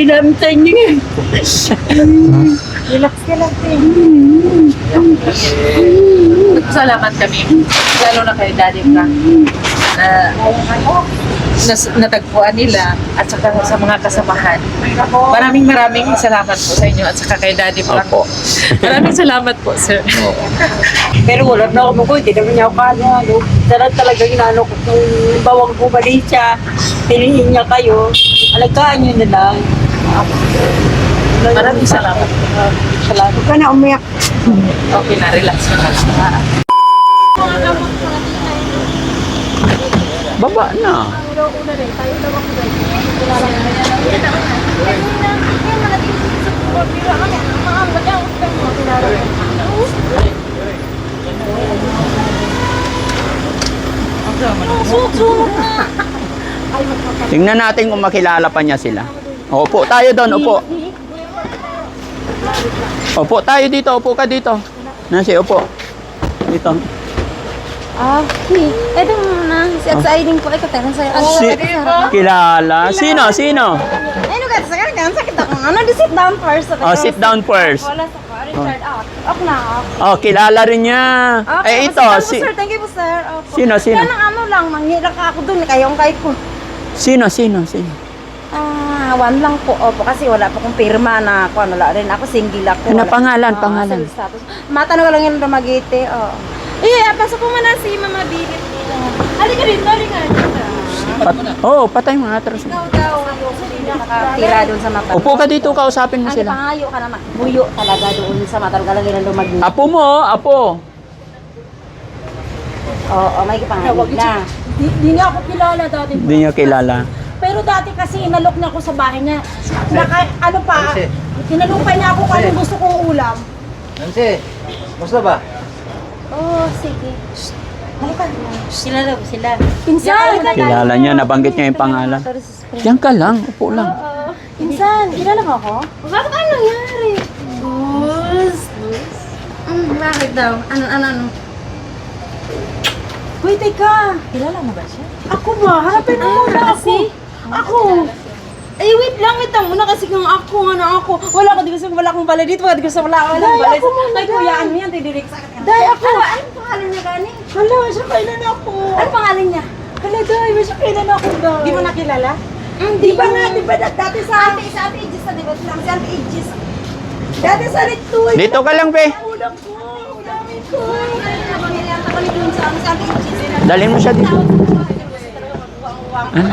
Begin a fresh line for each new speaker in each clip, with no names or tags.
Pinamtay niyo.
Relax ka lang, te.
Salamat kami. Lalo na kay Daddy Frank. Na, nas, natagpuan nila at saka sa mga kasamahan. Maraming maraming salamat po sa inyo at saka kay Daddy Frank.
Opo.
Maraming salamat po, sir.
Pero wala na ako mabuhay. Hindi naman niya ako kanya. Ano. Sana talaga inaano ko kung bawang bumalik siya. Pilihin niya kayo. Alagaan niyo na lang.
Maraming salamat.
Salamat. Huwag ka na umiyak.
Okay na, relax ka na.
Baba na. Tingnan natin kung makilala pa niya sila. Opo, tayo doon, upo. Opo, tayo dito, upo ka dito. Nasi, upo. Dito.
Ah, okay. Ito muna. Si at sa ID ko. Ito, tayo sa'yo. Ano
Si, kilala. Sino, sino?
Ay, no, guys. Sakit ka. Sakit ako. Ano, di sit down first.
Oh, sit down first.
Wala sa ko. Richard, out. Ako na.
Oh, kilala rin niya.
Okay,
eh, ito,
sige po,
si,
sir. Thank you po, sir. Opo.
Sino, sino?
Ang ano lang. Manghira ka ako dun. Kayong kay ko.
sino, sino, sino?
Ah, one lang po. Opo, kasi wala pa kong pirma na ako. Ano rin. Ako single ako.
Ano,
Wala-
pangalan,
Ah,
pangalan?
status. Matanong ka lang yung Dumaguete. Oo. Eh, pasok ko muna si Mama Bilit dito. Halika dito, halika dito.
Pat oh, patay mga atras.
Ikaw daw, sino nakatira doon sa mata.
Upo ka dito, kausapin mo
Ano
sila.
pangayo ka naman? Buyo talaga doon sa mata. Galang ilang lumag.
Apo mo, apo.
Oo, oh, may pangayo na.
Di, di niya ako kilala dati.
Hindi niya kilala.
Pero dati kasi inalok niya ako sa bahay niya. Naka, ano pa, tinalupay niya ako kung anong gusto kong ulam.
Nancy, musta ba?
Oo, oh, sige. Kilala ko sila.
Pinsan!
Kilala niya, nabanggit niya yung pangalan. Diyan ka lang, upo lang.
Pinsan, kilala mo ako? Bakit ano nangyari? Bus. Bus? Mm, bakit daw? Ano, ano, ano?
Uy, teka.
Kilala mo ba siya?
Ako ba? Harapin mo muna ako. Ako.
Eh, wait lang, wait lang. Una kasi kung ako, ano ako. Wala ko, di ko sa wala akong balay dito. Di ko sa wala,
Day,
balay.
ako muna,
Ay, kuyaan mo yan, tidirik sa akin.
Day, ako.
Ano, anong pangalan niya, Gani?
Hala, siya kailan ako.
Ano pangalan niya?
Hala, day, siya kailan ako, day.
Di mo nakilala? Mm,
Di ba nga, di ba dat- dati sa...
Ate, sa Ate Aegis na, di ba? Lang si Ate Aegis.
Dati sa Rituy.
Dito ka lang, be.
Ulam ko, ulamin ko.
Dalhin mo siya dito. Ano?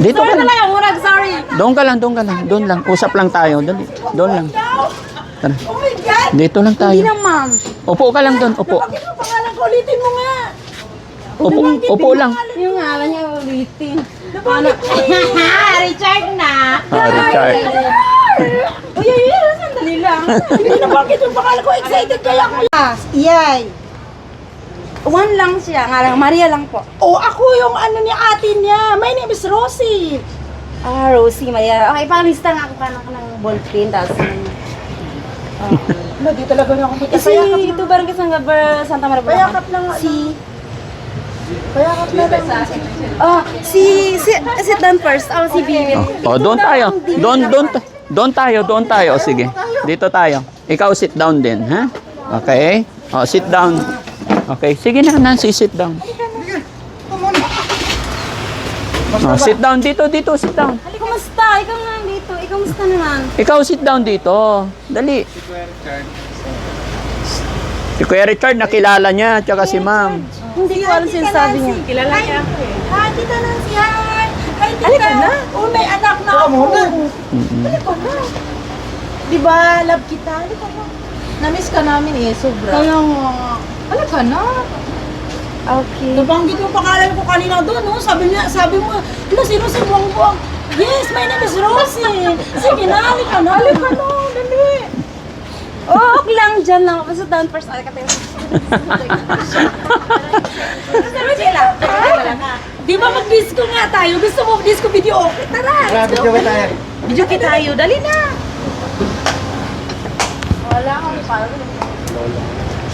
Dito ka lang.
murag, sorry.
Doon ka lang, doon ka lang. Doon lang. Usap lang tayo. Doon, doon lang. Tara.
Oh my God!
Dito lang tayo.
Hindi naman.
Upo ka lang doon. Upo.
Bakit mo pangalan ko? Ulitin mo nga.
Upo, upo lang.
Yung ngalan niya ulitin.
Mo
Richard na.
Ah, Richard.
Uy, uy, sandali lang.
Hindi na bakit yung pangalan ko. Excited kaya ako.
Iyay. One lang siya, nga lang, Maria lang po.
Oh, ako yung ano ni ate niya. My name is Rosie.
Ah, Rosie, Maria. Okay, panglista nga ako ka ng, ng ballpen, tapos yung...
Wala, di talaga na ako
Kasi
Payakap
ito barangay San Gabriel, Santa Maria. Bulacan.
Payakap lang. ano.
Si...
Payakap na lang.
Oh, si... si sit down first. Oh, si Vivian.
Oh, doon tayo. Doon, doon, ta- doon tayo, doon tayo. O, sige. Dito tayo. Ikaw sit down din, ha? Okay? Oh, sit down. Okay. Sige na, Nancy, sit down. Oh, sit down dito, dito, sit down.
Kumusta? Ikaw nga dito. Ikaw musta naman?
Ikaw sit down dito. Dali. Si Kuya Richard, nakilala niya, tsaka si ma'am.
Hindi ko alam sinasabi niya.
Kilala niya ako eh. Hi, tita Nancy. Hi. Hi, tita.
Halika na.
Oh, may anak na ako. Halika na. Di ba, love kita? Halika na.
Namiss ka namin eh, sobra.
Kaya nga.
Halika na.
Okay.
Nabanggit yung pangalan ko kanina doon, no? Sabi niya, sabi mo, ano, sino si Buang Buang? Yes, my name is Rosie. Sige na, halika na. Halika na, dali.
Oh, okay lang. Diyan lang. Basta down first. Ay, katay.
Di ba mag-disco nga tayo? Gusto mo disco video? Okay, tara.
Tara, video tayo.
Video kita tayo, dali na.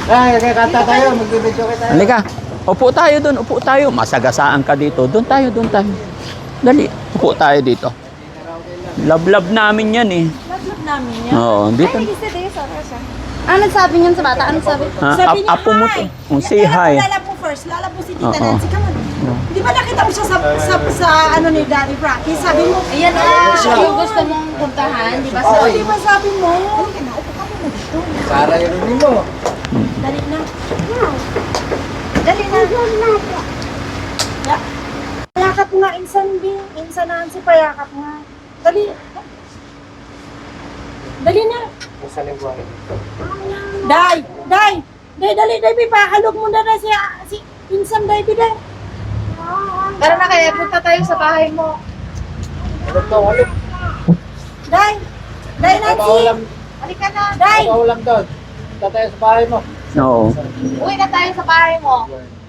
Ah, kakanta tayo, magbibidyo ka tayo.
Halika. Upo tayo doon, upo tayo. Masagasaan ka dito. Doon tayo, doon tayo. Dali. Upo tayo dito. Love-love namin yan eh.
Love-love namin yan.
Oo, dito.
Ay, nag-isa. Sorry, sorry. Ano sabi niyan sa bata? Ano sabi?
Ah,
sabi
ap- apo mo to. Oh, say hi.
Lala po first. Lala po si Tita
Oo.
Nancy. Come on. Di ba nakita mo siya sa, sa, sa ano ni Daddy Frankie? Sabi mo,
Ayan ah, yung gusto mong puntahan, di ba?
Oo, di ba sabi mo?
Para yun mo.
Dali na. Ya. Payakap nga, insan B. Insan Nancy, payakap nga. Dali. Dali na.
Sa lingwahe.
Day, day. Day, dali, day, pipakalog mo na na si, si insan day, day.
Tara na kaya, punta tayo sa bahay mo.
Ano to? Ano?
Day. Day, Nancy.
Halika na.
Day.
Paulam doon. Punta tayo sa bahay mo.
Oo.
Uwi na tayo sa bahay mo.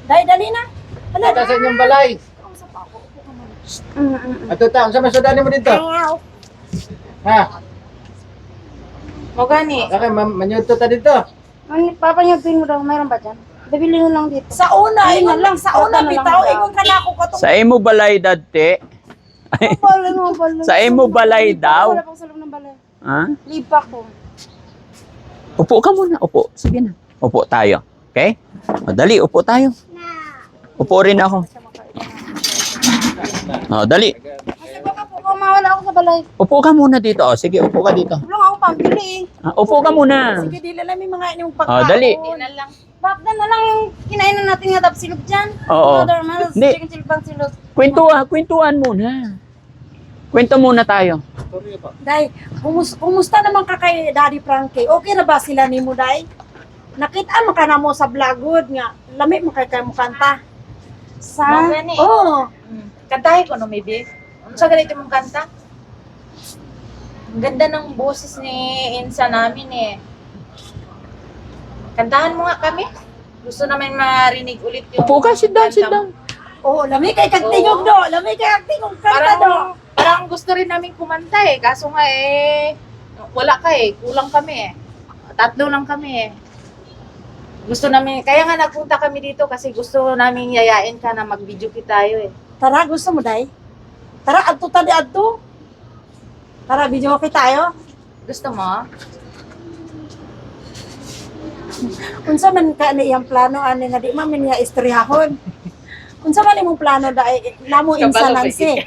Day, dali na. Hala.
Punta sa inyong balay. At ito, ang sama sudani mo dito. Ha?
Mo gani.
Okay, ma manyunto ta dito.
Ano, papanyagpin mo daw, mayroon ba dyan? Dabili mo lang dito.
Sa una,
Ayun na
ingon
lang,
lang, sa una,
na
bitaw, ingon ka na ako katong
Sa imo balay
balay.
Sa imo balay daw.
Wala pang salong ng balay.
Ha?
Lipa ko.
Upo ka muna. Upo. Sige na. Upo tayo. Okay? O, dali, upo tayo. Upo rin ako. O, dali.
Kasi baka po kung mawala ako sa balay.
Upo ka muna dito. O, sige, upo ka dito.
Tulong ako pambili.
Ah, upo ka muna.
Sige, di lang may mga inyong
O,
pagkaon.
dali.
na lang.
Bakit na lang yung kinainan natin nga tapos silog dyan?
Oo.
Mother, mother,
Hindi.
chicken silbang silog.
Kwentuhan, kwentuhan muna. Kwento muna tayo.
Day, kumus kumusta naman ka kay Daddy Frankie? Okay na ba sila ni mo, Day? Nakita mo ka na mo sa vlogod nga. Lami mo kay kay mo kanta.
Sa?
Mo gani. Hmm. Kantahin ko no, maybe. Ano sa ganito mong kanta? Ang ganda ng boses ni Insa namin eh. Kantahan mo nga kami. Gusto namin marinig ulit yung...
Upo ka, sit down, sit
kanta mo.
down.
Oo, lami kay kagtingog do. Lami kay kagtingog kanta
Parang,
do.
parang gusto rin namin kumanta eh. Kaso nga eh, wala ka eh. Kulang kami eh. Tatlo lang kami eh. Gusto namin, kaya nga nagpunta kami dito kasi gusto namin yayain ka na mag-video kita tayo eh.
Tara, gusto mo, Day? Tara, adto tadi adto. Tara, video okay tayo.
Gusto mo?
Unsa man ka ni iyang plano ani nga di man niya istoryahon. Unsa man imong plano dai lamo insa nansi.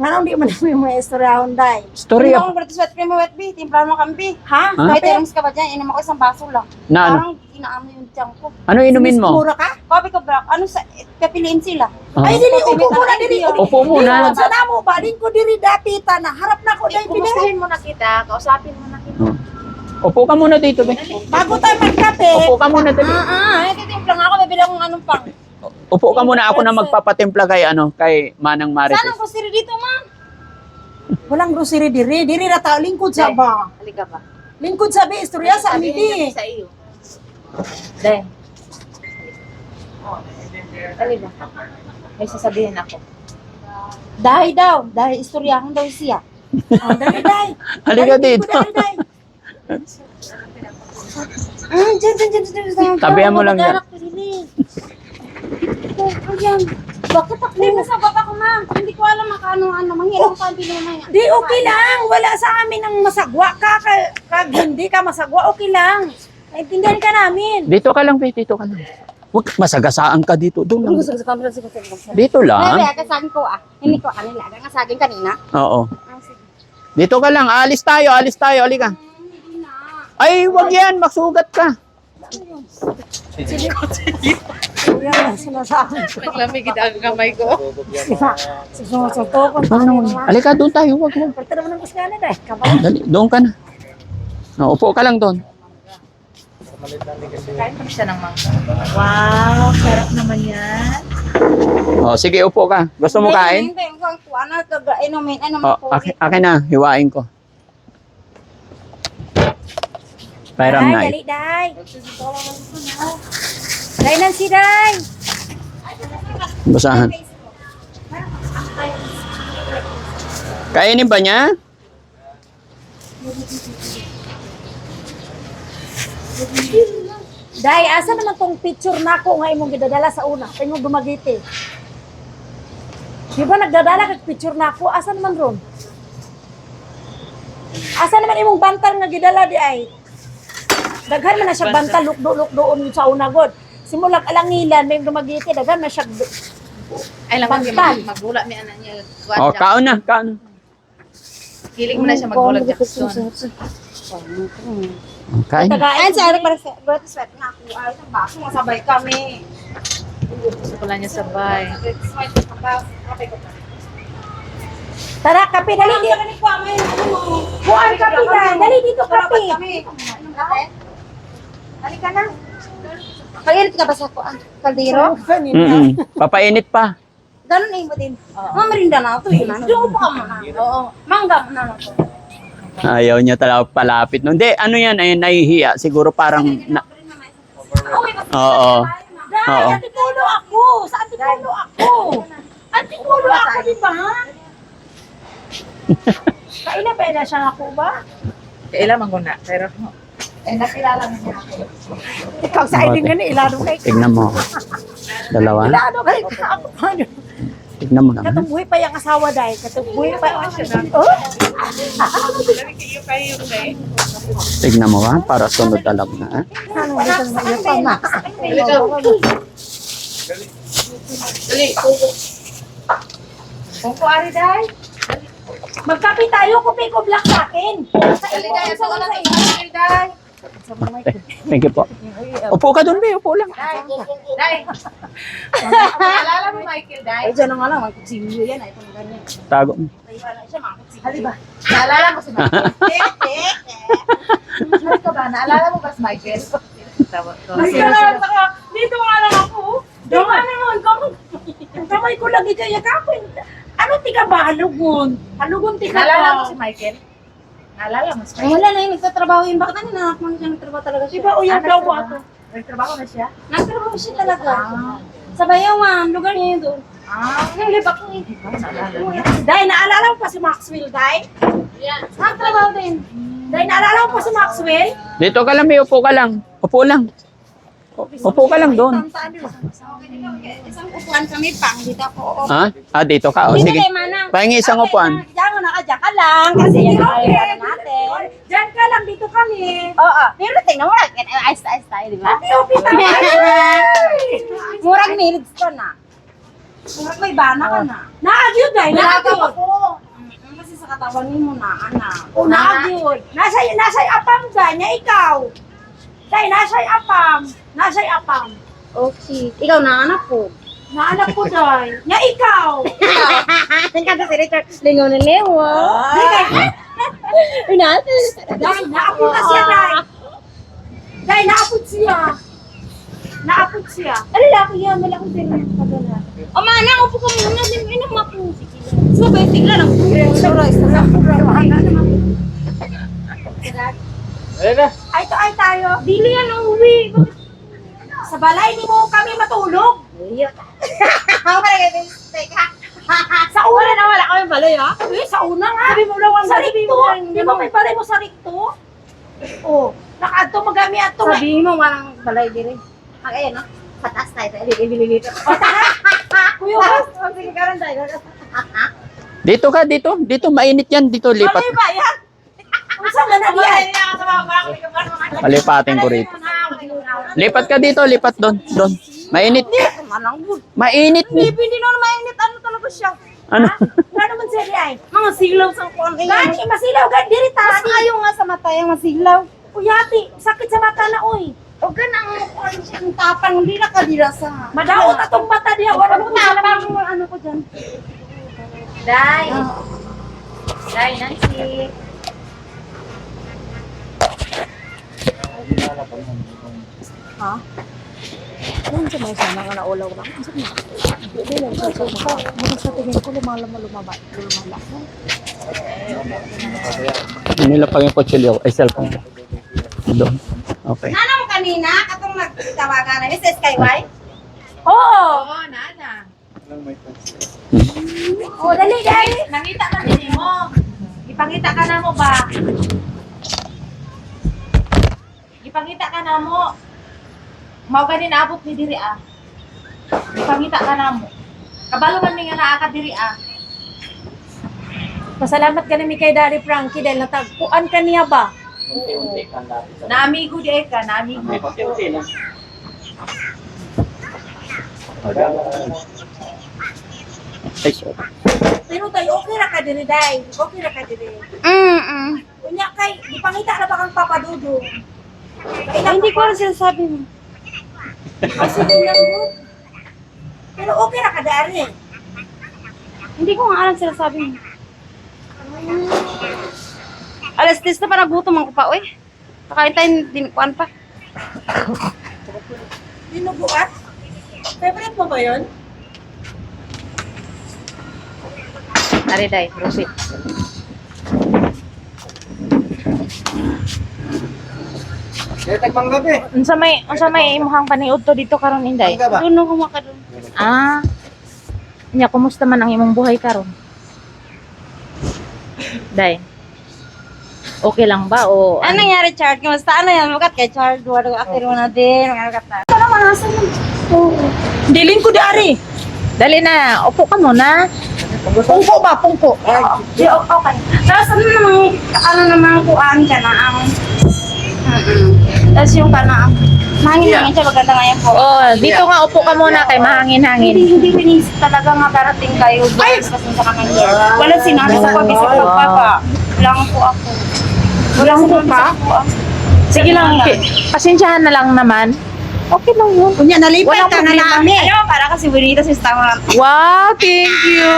Nganong di man mo mga istoryahon dai.
Story
Hindi
ako.
mo berarti sweat cream mo wet bee. Timpla mo kambi.
Ha?
May terms ka ba dyan? Inom ako isang baso lang.
Na ano?
Yung tiyan ko.
Ano inumin mo?
Mura ka?
Coffee ko black. Ano sa, pipiliin sila.
Ah.
Ay dili upo mo na dili.
Upo muna.
Sa namo ba din ko diri dati ta na harap na ko dai pili.
Kumustahin mo na kita, kausapin mo na kita.
Upo ka muna dito, be.
Bago tayo magkape.
Upo ka muna dito.
Ah, ah. Ay, titimpla nga ako. Bibili akong anong pang.
Upo ka muna ako na magpapatimpla kay ano, kay Manang
Saan ang
Marites.
kusiri dito, ma?
Walang grocery diri, diri ra ta lingkod sa ba.
Halika ba?
Lingkod sa bi istorya sa amidi.
namin sa iyo. Dahil. Halika. May sasabihin ako.
Dahil daw. Dahil istoryahon daw siya.
Oh, dali dai.
Halika
Dali,
dito.
dali, dai.
Ah, dyan, dyan, dyan, dyan, dyan.
Tabihan mo lang yan.
Oh, ayan. Bakit ako? Hindi sa baba ko, ma. Hindi ko alam makano ano. Manghilang pa ang pinumay.
Di okay lang. Wala sa amin ang masagwa ka. ka- Kag hindi ka masagwa, okay lang. Naintindihan ka namin.
Dito ka lang, be. Dito ka lang. Huwag masagasaan ka dito. Doon lang.
Gusto.
Dito lang.
ay, kasagin ko ah. Hindi ko kanila. Ang kasagin kanina.
Oo.
Ah, sige.
Dito ka lang. Alis tayo, alis tayo. Halika.
Hindi na.
Ay, wag yan. Masugat ka.
Kuya, sinasabi.
Naglamig ang kamay ko.
Susunod-sunod ko.
Halika, doon tayo. Wag, wag.
Pagka naman ang kusgana. Kabay.
Dali, doon ka na. No, upo ka lang doon.
Kain kami siya ng mangga.
Wow, sarap naman yan.
Oh, sige, upo ka. Gusto mo kain?
Hindi, hindi. Kuha na, taga, inumin, inumin
Oh,
po.
akin, akin na. Hiwain ko. Pairam
Dai,
na.
dali, dai. Dai, Nancy, dai.
Basahan. Kainin ba niya?
Dai, asa naman tong picture nako nga imong gidadala sa una? Tingog dumagiti. Di ba nagdadala kag picture nako? Asa naman ron? Asa naman imong bantal nga gidala di ay? Daghan man na siya bantal lukdo-lukdoon sa unagod. Simulang alangilan may dumagiti daghan na siya
Ay lang mag
Bantal.
magula mi anak niya.
Oh, kaon na, kaon.
Hilig mo na siya magbulag Jackson.
Okay.
tagain
Ay, sa para sa sweat nga ako. Ay, ang baso masabay kami.
Gusto ko lang niya sabay.
Tara, kape, dali dito. Buwan, kape na. Dali dito, kape.
Halika na. Pag-init ka ba sa kuan? Kaldero?
Mm Papainit pa.
Ganun eh mo din. Mga merinda na ito eh. Doon pa ka muna. Oo. Mangga mo na ito.
Ayaw niya talaga palapit. No, hindi, ano yan, ay nahihiya. Siguro parang, na, oo. Oo.
antikulo ako. Sa antikulo ako. Antikulo ako, di ba? Kailan ba na siya ako ba?
Kailan man na, pero
Eh, nakilala mo niya ako. Ikaw sa iding nga ni Ilado kay
Tignan mo. Dalawa.
Ilado kay ako.
Tignan mo naman.
Katubuhi pa yung asawa dahil. Katubuhi pa. Oh?
Tignan mo ba? Para sunod alam na.
Max?
Dali, kuko. Kuko ari dai.
Magkape tayo, kupi ko black sa akin. Sa iyo,
dai,
sa iyo, sa iyo.
Sa dai.
Thank you po. Upo ka doon, be. Upo lang.
Dai, dai. Alala mo Michael dai?
Ay, dyan na nga lang. Magkutsilyo yan. Ay, itong ganyan.
Tago.
Haliba. Naalala mo si Michael? Ano ka ba? Naalala mo ba si Michael? Tawag ko.
Dito nga lang ako. Dito nga naman kamo. Ang kamay ko lagi kaya kapin. Ano tiga ba? Halugon. Halugon tiga
Naalala mo
ba?
si Michael? Naalala mo si
Ay,
Michael?
wala na yung nagtatrabaho yun. Bakit ano nanak mo siya nagtrabaho talaga siya?
Diba uyang daw mo ato?
Nagtrabaho na siya?
Nagtrabaho siya talaga. Sa bayaw, ma'am. Lugar niya yun doon.
Ah,
Yung libak ko eh.
Dahil naalala mo pa si Maxwell, Dahil?
Nagtrabaho din.
Dahil naalala mo pa si Maxwell?
Dito ka lang, be. Upo ka lang. Upo lang. Upo ka lang doon.
Isang upuan kami pang. Dito ako.
Ha? Ah, dito ka. O, sige. Pahingi isang upuan.
Diyan mo na ka, diyan ka lang. Kasi yan ang natin.
Diyan ka lang, dito kami.
Oo. Pero tingnan mo, ayos ayos tayo, di ba?
Opi pa
Murag marriage ka na. Murag may bana ka na.
Naagyo, Dahil.
Nalagaw
Naagyo.
ako. Mm, Kasi sa katawan mo na, anak.
O, naagyo. Nasa, nasa apam ka, niya ikaw. Dahil nasa apam. Nasa apam.
Okay. Ikaw na, anak ko.
Naanak ko, Dahil. Niya ikaw.
Ang kanta si Richard, lingaw na lewa. Inate.
Dahil naapod na siya, Dahil. Dahil naapod siya. Naapod siya.
Ano laki yan? Malaki din yung kadala. O manang, upo ka muna. Din mo inang mapo. Sabay, tigla lang. Sura, isa
Ayun na.
Ay, to ay tayo. Dili yan ang uwi. Sa balay, di mo kami matulog.
Ako ka rin, teka.
Sa una na wala
kami baloy, ha?
Eh, sa una nga. Sabi mo lang sa rikto. Di ba may pare mo sa rikto? Oh, nakaadto magami ato.
Sabihin mo, walang balay din. Ang ayan, no? Patas tayo. tayo. Ibili dito.
Kuya,
O, sige, karon tayo.
Dito ka, dito. Dito, mainit yan. Dito, lipat.
Ano ba yan? Unsa man na diyan?
Palipatin ko rito. Lipat ka dito, lipat doon. Doon. Mainit. Mainit ni.
Hindi na mainit. Ano talaga siya?
Ano?
Ano man siya ay?
Mga silaw sa kuwan.
Gani masilaw gani diri ta.
ayaw nga sa mata yung masilaw.
Uyati, sakit sa mata na oy.
O ganang kuwan siya. Ang tapang. Hindi na kadira sa...
Madaot atong mata diha wala mo
Ang tapang mo ano ko dyan.
Dai. Dai, Nancy.
Ano sa may sana nga naulaw lang? Ano sa mga? Hindi lang sa sa mga. Mga sa tingin ko lumala mo lumaba. Lumala.
Nilapag yung kutsilyo. Ay, cellphone ko. Doon. Okay.
Ano mo kanina? Katong nagtawagan na. Mrs. Skyway?
Oo.
Oo, nana.
Oh, dali dali.
Nangita na din mo. Ipangita ka na mo ba? Ipangita ka na mo. Mao gani naabot ni diri ah. Ipangita ka na mo. Kabalo man mi nga naa ka diri ah.
Pasalamat ka namin kay Daddy Frankie dahil natagpuan ka niya ba?
Unti-unti ka lapit sa-
Naamigo di ka, naamigo.
Unti-unti. Ay, sorry.
Pero tayo, okay ra ka diri, Day. Okay ra ka diri.
Mm-mm.
Kunya kay, di pangita na ba kang papadudo?
Ay, hindi ko rin sinasabi mo.
Kasi din lang mo. Pero okay ra ka dari.
Hindi ko nga alam sinasabi mo. Alas 10 na para gutom ang pa, uy. Kakain tayo, dinikuan pa.
Dinuguan? Favorite mo ba yun?
Ari day, proceed.
Kaya tagmang gabi.
Unsa may unsa may imuhang paniud to dito karon inday?
Doon ako makadun.
Ah. Nya kumusta man ang imong buhay karon? Day. Okay lang ba o
Ano nangyari, Chard? Kamusta? Ano yan? Magat kay Chard. Wala ko akiro na din. Magat na. Ano naman? Asan yun?
Diling ko dari.
Dali na, upo ka muna.
Pungko ba? Pungko.
Di, o- okay. Ano naman, ano naman kuhaan ka na ang... Mm-mm. Tapos yung ka na ang... Mahangin-hangin siya, maganda ngayon po.
Oh, dito nga upo ka muna kay mahangin-hangin.
Hindi, hindi pinisip talaga nga darating kayo. Ay! Kasi sa kakanya. Wala sinabi sa pabisip ko pa pa. Lang po ako. Wala po pa?
Sige lang, pasensyahan na lang naman. Okay lang yun.
Kunya nalipay
Walang
ka na namin.
Mo, para kasi bonita sa restaurant.
Wow, thank you.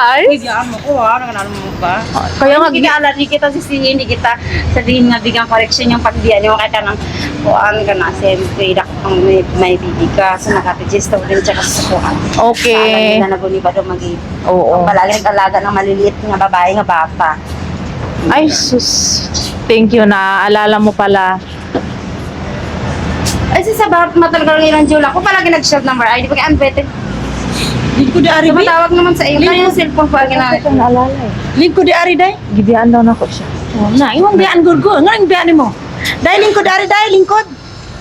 Ay,
Bigyan mo ko, ha? Naganalan mo ba?
kaya nga,
Hindi kita hindi kita sisihin, hindi kita sabihin nga bigyan correction yung pagdiyan yung kahit anong kuan ka na siyempre dak ang may, may bibi ka so nakatigisto din siya kasi sa kuan.
okay.
Sana na naguni ba daw magi.
Oo.
Palagi nag-alaga ng maliliit nga babae nga bata.
Ay, sus. Thank you na. Alala mo pala.
Ay sa bahat matalaga lang ilang Jula ko palagi nag-shop number ID pag unvetted.
Lingko di ari, bi.
Tumatawag naman sa iyo. Kaya yung cellphone ko ang ginamit.
Ito naalala eh.
Lingko di ari, Day.
Gibiyaan daw na ko siya.
Oh, na, iwang biyaan gurgo. Nga ang biyaan mo. Dahil lingkod dari, dahil lingkod.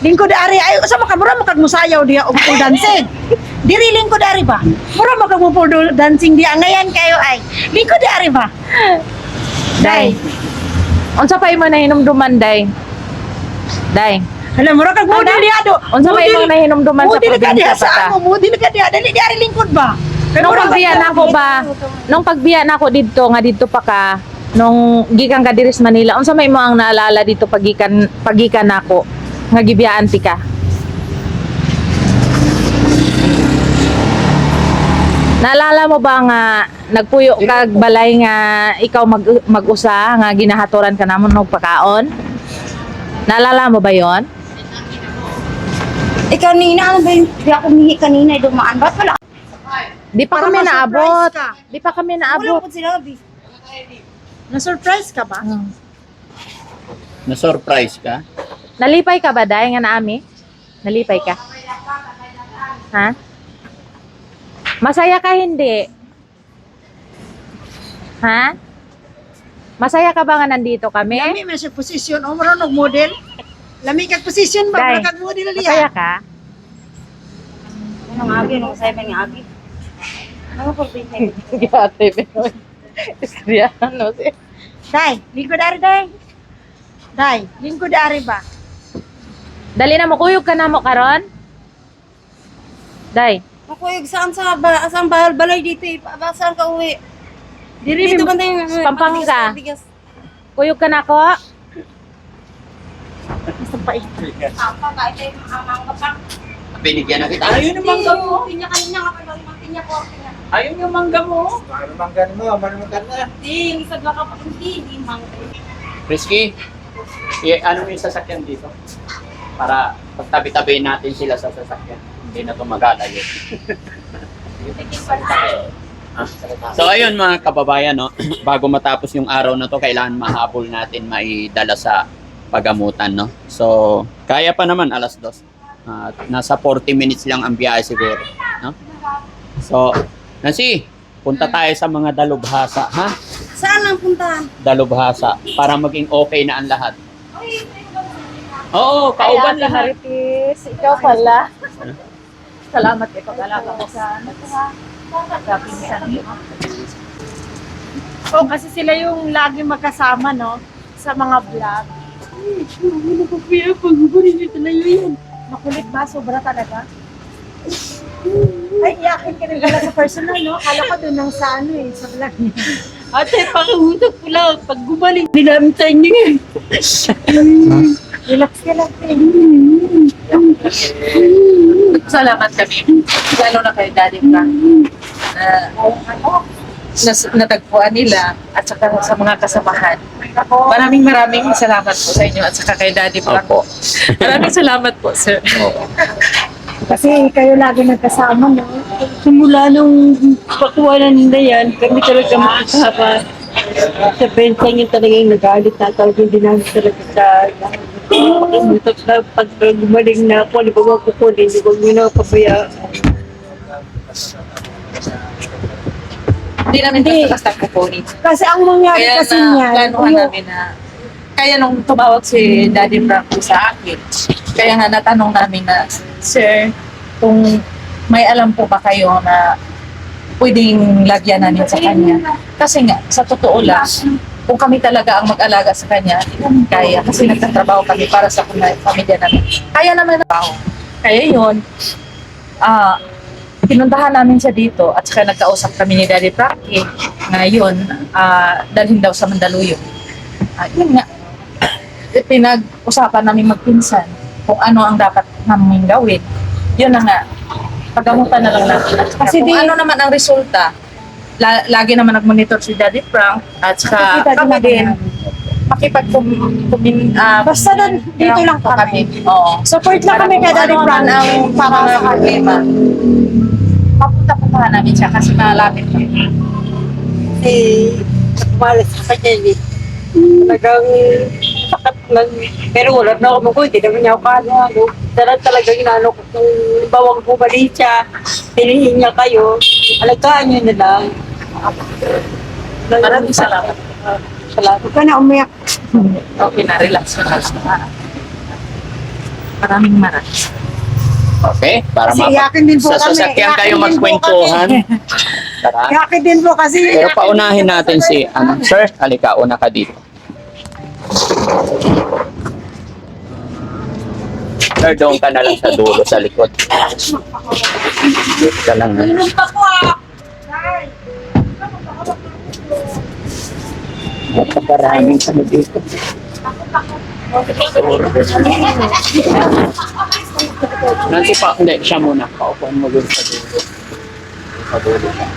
Lingkod dari, ay, sa makabura makag musayaw diya o pole dancing. Diri lingkod dari ba? Mura makag mo pole dancing diya. Ngayon kayo ay, lingkod dari ba?
Day. Unsa pa imo na hinumduman, Day? Day.
Alam, mura kag mo
Ano?
diya do.
Unsa pa imong nahinumduman sa probinsya
sa
pa ta?
ano, mudi ka diya. Dali di ari lingkod ba? Kay
Nung pagbiya na ako ba, nung pagbiya na ako dito, nga dito pa ka, nung gikan ka diri sa Manila, unsa may mo ang naalala dito pagikan pagikan nako nga gibiyaan ti ka? Naalala mo ba nga nagpuyo kag balay nga ikaw mag mag-usa nga ginahatoran ka namon og pakaon? Naalala mo ba 'yon?
Ikaw nina, ano ba yung di ako mihi kanina ay dumaan? Ba't wala?
Di pa
Para
kami
ma-surprise
naabot.
ka.
Di pa kami
Wala
naabot.
ko sinabi.
Na-surprise ka ba?
Na-surprise ka?
Nalipay ka ba dahil nga naami? Nalipay ka? Ha? Masaya ka hindi? Ha? Masaya ka ba nga nandito kami?
Lami man siya posisyon. O, mura nog model. Lami kag posisyon ba?
Day,
kag model
Masaya
diya.
ka?
Anong agi? Anong sabi nga agi? Ano po ba
Gate, pero Istriano si.
Day, lingkod dari, day. Day, lingkod dari ba?
Dali na mo, kuyog ka na mo karon? Day,
Makuyog saan sa ba, saan bahal balay dito eh. Pa- ba- Saan ka uwi?
diri
Dito
mo,
ba tayo?
Pampanga.
Bigas.
kuyog ka na ko?
Basta pa eh.
Apa ka ito yung amang kapak.
Binigyan na kita.
Ayun naman ka mo.
Pinya kanina nga pero yung pinya ko ang.
Ayun yung mangga mo.
Ano mang gan mo, manamakan na.
Ding, sa baka pa hindi, hindi mang.
Risky, i- ano yung sasakyan dito? Para pagtabi-tabi natin sila sa sasakyan. Hindi na ito magalayo. Ah. So ayun mga kababayan, no? bago matapos yung araw na to, kailangan mahabol natin maidala sa pagamutan. No? So, kaya pa naman alas dos. At nasa 40 minutes lang ang biyahe siguro. No? So, Nancy, punta tayo sa mga dalubhasa, ha?
Saan ang puntahan?
Dalubhasa para maging okay na ang lahat. Oo, kauban
Ay, Ate
lahat.
Marites, ikaw pala. Salamat kay pag-alaga mo sa. Sa pinsan mo.
Oo, kasi sila yung lagi magkasama, no? Sa mga vlog. Ano ba kuya? Pag-ubari niyo talaga yun. Makulit ba? Sobra talaga? Ay, iyakin ka rin pala sa personal, no? Kala ko doon lang sa ano eh, sa vlog niya.
Ate, pakiusap ko lang. Pag gumaling, dinamitan niyo yan.
Relax ka lang, eh.
Salamat kami. Lalo na kay Daddy Frank. Na, nas, natagpuan nila at saka sa mga kasamahan. Maraming maraming salamat po sa inyo at saka kay Daddy Frank.
Opo.
Maraming salamat po, sir.
Kasi kayo lagi nagkasama, no?
Simula nung pakuwanan nila yan, kami talaga makakapa. Sa pensa niya talaga yung nagalit na talaga hindi namin talaga sa pakimusap na pag gumaling na ako, di ba makukunin, di ba mo na papaya.
Hindi namin
Hindi.
basta-basta kukunin.
Kasi ang mangyari
Kaya
kasi
na,
niya,
planuhan
yung-
namin na, kaya nung tumawag si Daddy Frank po sa akin, kaya nga natanong namin na, Sir, kung may alam po ba kayo na pwedeng lagyan namin sa kanya? Kasi nga, sa totoo lang, kung kami talaga ang mag-alaga sa kanya, hindi namin kaya kasi nagtatrabaho kami para sa pamilya pamilya namin. Kaya naman na Kaya yun, ah, pinuntahan namin siya dito at saka nagkausap kami ni Daddy Frankie ngayon, ah, dalhin daw sa Mandaluyong. Ah, yun nga, pinag-usapan namin magpinsan kung ano ang dapat namin gawin. Yun na nga, pagamutan na lang natin. At saka
Kasi
kung
di-
ano naman ang resulta, la- lagi naman nag-monitor si Daddy Frank at saka kami
din
din,
namin.
makipag-kumin, ah,
Basta doon, dito lang kami.
Oo.
Support lang kami kay Daddy
Ano
Frank.
ang para sa problema, papunta-puntahan namin siya kasi malapit kami.
Kasi tumalas sa kanya eh. Talagang sakat lang. Pero wala na ako makuha. Hindi naman niya ako kano. Ano. Talagang talagang inano ko. Kung bawang bumalik siya, pilihin niya kayo. Alagaan niyo na lang.
Maraming salamat.
Salamat.
Huwag ka na umiyak.
Okay na, relax na. Maraming maraming.
Okay? Para
Kasi
mapa-
iyakin din po
sa
kami.
sasakyan
Iyakin
kayo
din po
magkwentuhan. Tara.
Iyakin din po kasi.
Pero paunahin natin si, ano, sir, halika, una ka dito. Sir, doon ka na lang sa dulo, sa likod. Ka lang. Napakaraming ano dito. Nancy pa, hindi, siya muna. Paupuan mo dun sa dulo. Sa dulo siya.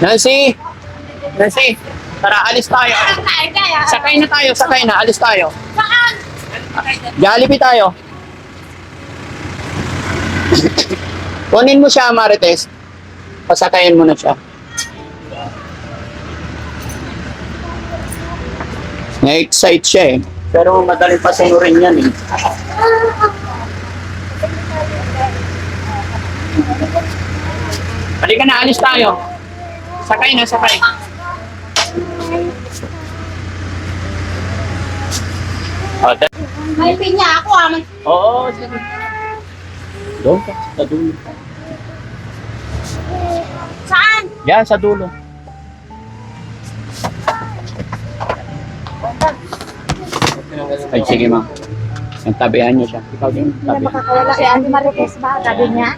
Nancy! Nancy! Tara, alis tayo. Sakay na tayo, sakay na, alis tayo. Saan? Jollibee tayo. Kunin mo siya, Marites. Pasakayin mo na siya. Na-excite siya eh. Pero madaling pasunurin yan eh. Halika na, alis tayo. Sakay na, sakay. O, ta-
May pinya ako ah. May
Oo, sige. Doon ka, sa dulo.
Saan?
Yan, sa dulo. Ay, sige ma'am. Yung tabihan niyo siya. Ikaw din, tabi.
Makakawala
Si Ate Marites ba? Sabi niya?